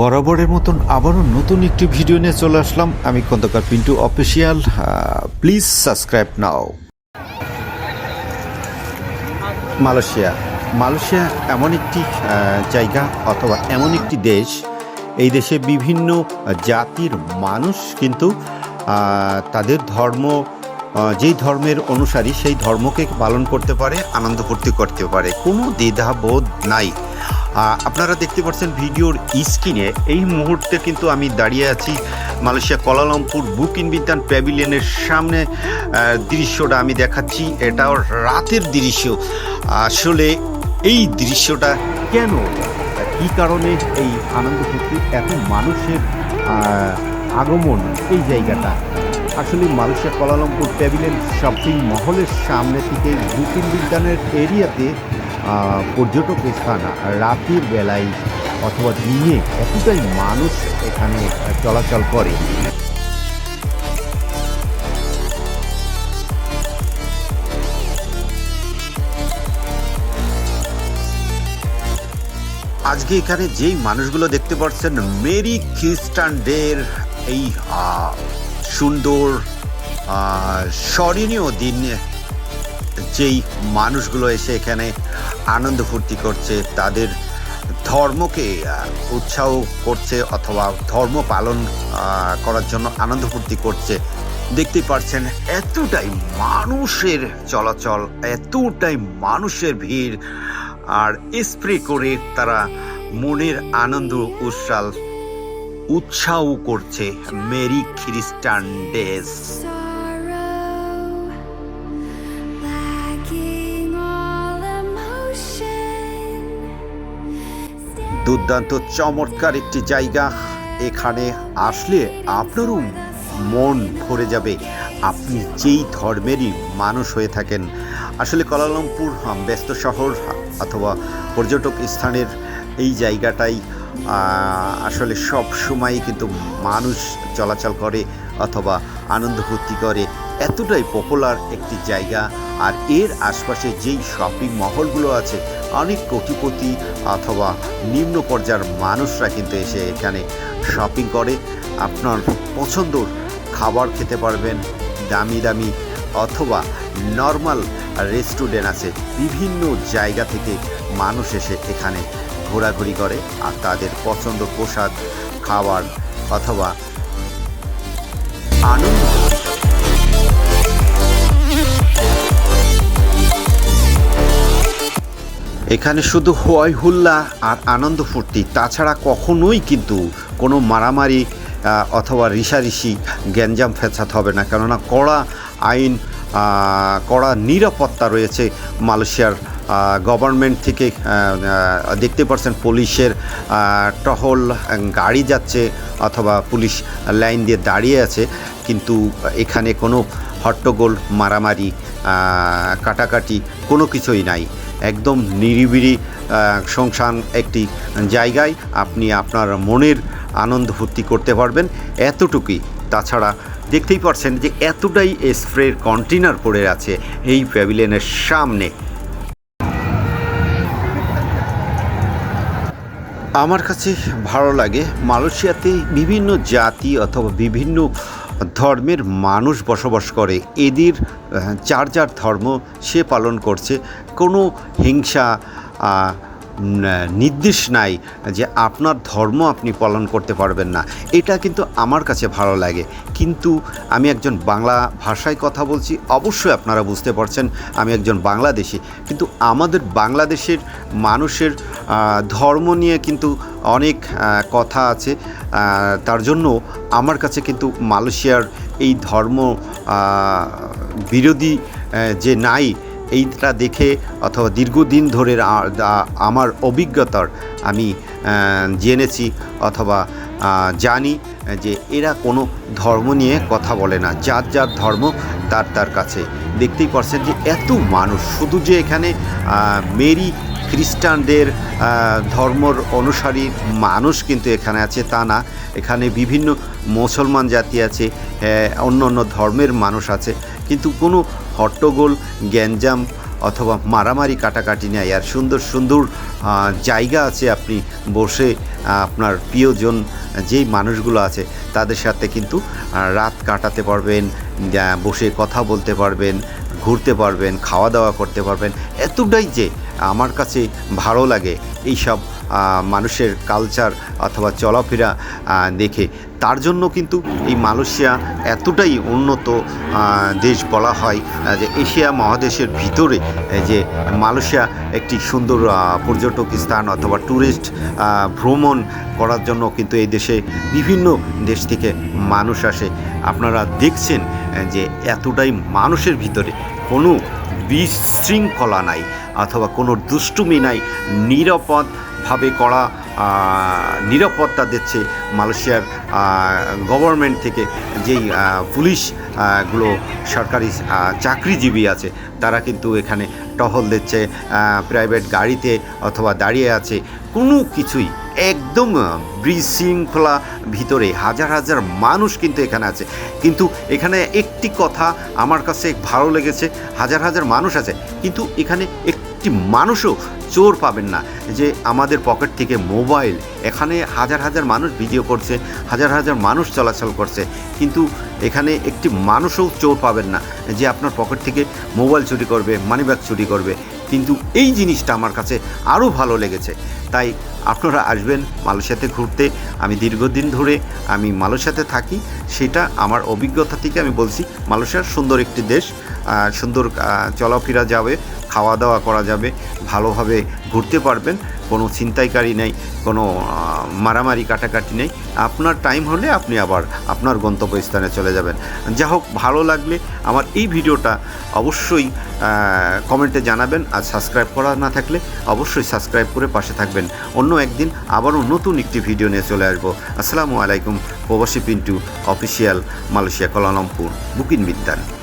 বরাবরের মতন আবারও নতুন একটি ভিডিও নিয়ে চলে আসলাম। আমি Khandakar Pintu official please subscribe now Malaysia. Malaysia এমন একটি জায়গা অথবা এমন একটি দেশ। এই দেশে বিভিন্ন জাতির মানুষ কিন্তু তাদের ধর্ম যেই ধর্মের অনুসারী সেই ধর্মকে পালন করতে পারে, আনন্দ ফুর্তি করতে পারে। কোনো দ্বিধাবোধ নাই। আপনারা দেখতে পাচ্ছেন ভিডিওর স্ক্রিনে এই মুহূর্তে কিন্তু আমি দাঁড়িয়ে আছি মালয়েশিয়া কলালামপুর বুক বিদ্যান প্যাভিলিয়নের সামনে দৃশ্যটা আমি দেখাচ্ছি। এটাও রাতের দৃশ্য। আসলে এই দৃশ্যটা কেন? কি কারণে এই আনন্দ ফুর্তি এত মানুষের আগমন এই জায়গাটা? আসলে মালয়েশিয়া কলালামপুর প্যাভিলিয়ন শপিং মহলের সামনে থেকে বুকিং বিজ্ঞানের এরিয়াতে পর্যটক স্থান, রাতের বেলায় অথবা দিনে এতটাই মানুষ এখানে চলাচল করে। আজকে এখানে যেই মানুষগুলো দেখতে পাচ্ছেন, মেরি খ্রিস্টানদের এই সুন্দর স্মরণীয় দিন যেই মানুষগুলো এসে এখানে আনন্দ ফুর্তি করছে, তাদের ধর্মকে উৎসাহ করছে অথবা ধর্ম পালন করার জন্য আনন্দ ফুর্তি করছে। দেখতেই পাচ্ছেন এতটাই মানুষের চলাচল, এতটাই মানুষের ভিড়, আর স্প্রে করে তারা মনের আনন্দ উৎসাল উৎসাহ করছে মেরি খ্রিস্টান ডেজ দুর্দান্ত, চমৎকার একটি জায়গা। এখানে আসলে আপনারও মন ভরে যাবে। আপনি যেই ধর্মেরই মানুষ হয়ে থাকেন, আসলে কলালামপুর ব্যস্ত শহর অথবা পর্যটক স্থানের এই জায়গাটাই আসলে সব সময় কিন্তু মানুষ চলাচল করে অথবা আনন্দ ফুর্তি করে। এতটাই পপুলার একটি জায়গা। আর এর আশপাশে যেই শপিং মহলগুলো আছে, অনেক কোটিপতি অথবা নিম্ন পর্যায়ের মানুষরা কিন্তু এসে এখানে শপিং করে। আপনার পছন্দর খাবার খেতে পারবেন, দামি দামি অথবা নর্মাল রেস্টুরেন্ট আছে। বিভিন্ন জায়গা থেকে মানুষ এসে এখানে ঘোরাঘুরি করে আর তাদের পছন্দ পোশাক, খাবার অথবা আনন্দ এখানে শুধু হই হুল্লা আর আনন্দ ফুর্তি, তাছাড়া কখনোই কিন্তু কোনো মারামারি অথবা রিসারিসি গ্যাঞ্জাম ফেসাদ হবে না। কেননা কড়া আইন কড়া নিরাপত্তা রয়েছে মালয়েশিয়ার গভর্নমেন্ট থেকে দেখতে পাচ্ছেন পুলিশের টহল গাড়ি যাচ্ছে অথবা পুলিশ লাইন দিয়ে দাঁড়িয়ে আছে। কিন্তু এখানে কোনো হট্টগোল, মারামারি কাটাকাটি কোনো কিছুই নাই। একদম নিরিবিড়ি সংসান একটি জায়গায় আপনি আপনার মনের আনন্দ ফুর্তি করতে পারবেন। এতটুকুই। তাছাড়া দেখতেই পারছেন যে এতটাই স্প্রের কন্টেনার পড়ে আছে এই প্যাভিলিয়নের সামনে। আমার কাছে ভালো লাগে মালয়েশিয়াতে বিভিন্ন জাতি অথবা বিভিন্ন ধর্মের মানুষ বসবাস করে। এদের আহ, যার ধর্ম সে পালন করছে। কোনো হিংসা নির্দেশ নাই যে আপনার ধর্ম আপনি পালন করতে পারবেন না। এটা কিন্তু আমার কাছে ভালো লাগে। কিন্তু আমি একজন বাংলা ভাষায় কথা বলছি অবশ্যই আপনারা বুঝতে পারছেন আমি একজন বাংলাদেশি। কিন্তু আমাদের বাংলাদেশের মানুষের ধর্ম নিয়ে কিন্তু অনেক কথা আছে। তার জন্য আমার কাছে কিন্তু মালয়েশিয়ার এই ধর্ম বিরোধী যে নাই, এইটা দেখে অথবা দীর্ঘদিন ধরে আমার অভিজ্ঞতার আমি জেনেছি অথবা জানি যে এরা কোনো ধর্ম নিয়ে কথা বলে না। যার যার ধর্ম তার তার কাছে। দেখতেই পারছেন যে এত মানুষ, শুধু যে এখানে মেরি খ্রিস্টানদের ধর্মর অনুসারী মানুষ কিন্তু এখানে আছে, তা না। এখানে বিভিন্ন মুসলমান জাতি আছে অন্য অন্য ধর্মের মানুষ আছে। কিন্তু কোনো হট্টগোল, গ্যাঞ্জাম অথবা মারামারি কাটাকাটি নেই। আর সুন্দর সুন্দর জায়গা আছে আপনি বসে আপনার প্রিয়জন যেই মানুষগুলো আছে, তাদের সাথে কিন্তু রাত কাটাতে পারবেন বসে কথা বলতে পারবেন, ঘুরতে পারবেন, খাওয়া দাওয়া করতে পারবেন। এতটাই যে আমার কাছে ভালো লাগে এইসব মানুষের কালচার অথবা চলাফেরা দেখে। তার জন্য কিন্তু এই মালয়েশিয়া এতটাই উন্নত দেশ বলা হয় যে এশিয়া মহাদেশের ভিতরে যে মালয়েশিয়া একটি সুন্দর পর্যটক স্থান অথবা ট্যুরিস্ট ভ্রমণ করার জন্য কিন্তু এই দেশে বিভিন্ন দেশ থেকে মানুষ আসে। আপনারা দেখছেন যে এতটাই মানুষের ভিতরে কোনো বিশৃঙ্খলা নাই অথবা কোনো দুষ্টুমি নাই নিরাপদভাবে করা নিরাপত্তা দিচ্ছে মালয়েশিয়ার গভর্নমেন্ট থেকে যেই আহ, পুলিশগুলো সরকারি চাকরিজীবী আছে তারা কিন্তু এখানে টহল দিচ্ছে প্রাইভেট গাড়িতে অথবা দাঁড়িয়ে আছে কোনো কিছুই একদম বিশৃঙ্খলা ভিতরে হাজার হাজার মানুষ কিন্তু এখানে আছে। কিন্তু এখানে একটি কথা আমার কাছে ভালো লেগেছে, হাজার হাজার মানুষ আছে, কিন্তু এখানে একটি মানুষও চোর পাবেন না। যে আমাদের পকেট থেকে মোবাইল, এখানে হাজার হাজার মানুষ ভিডিও করছে, হাজার হাজার মানুষ চলাচল করছে, কিন্তু এখানে একটি মানুষও চোর পাবেন না, যে আপনার পকেট থেকে মোবাইল চুরি করবে মানিব্যাগ চুরি করবে। কিন্তু এই জিনিসটা আমার কাছে আরও ভালো লেগেছে। তাই আপনারা আসবেন মালয়েশিয়াতে ঘুরতে। আমি দীর্ঘদিন ধরে আমি মালয়েশিয়াতে থাকি, সেটা আমার অভিজ্ঞতা থেকে আমি বলছি। মালয়েশিয়ার সুন্দর একটি দেশ। সুন্দর চলাফেরা যাবে খাওয়া দাওয়া করা যাবে, ভালোভাবে ঘুরতে পারবেন, কোনো ছিনতাইকারী নেই, কোনো মারামারি কাটাকাটি নেই। আপনার টাইম হলে আপনি আবার আপনার গন্তব্যস্থানে চলে যাবেন। যা হোক, ভালো লাগলে আমার এই ভিডিওটা অবশ্যই কমেন্টে জানাবেন আর সাবস্ক্রাইব করা না থাকলে অবশ্যই সাবস্ক্রাইব করে পাশে থাকবেন। অন্য একদিন আবারও নতুন একটি ভিডিও নিয়ে চলে আসব। আসসালামু আলাইকুম, প্রবাসী Pintu, official, Malaysia Kuala Lumpur বুকিন বিদ্যান।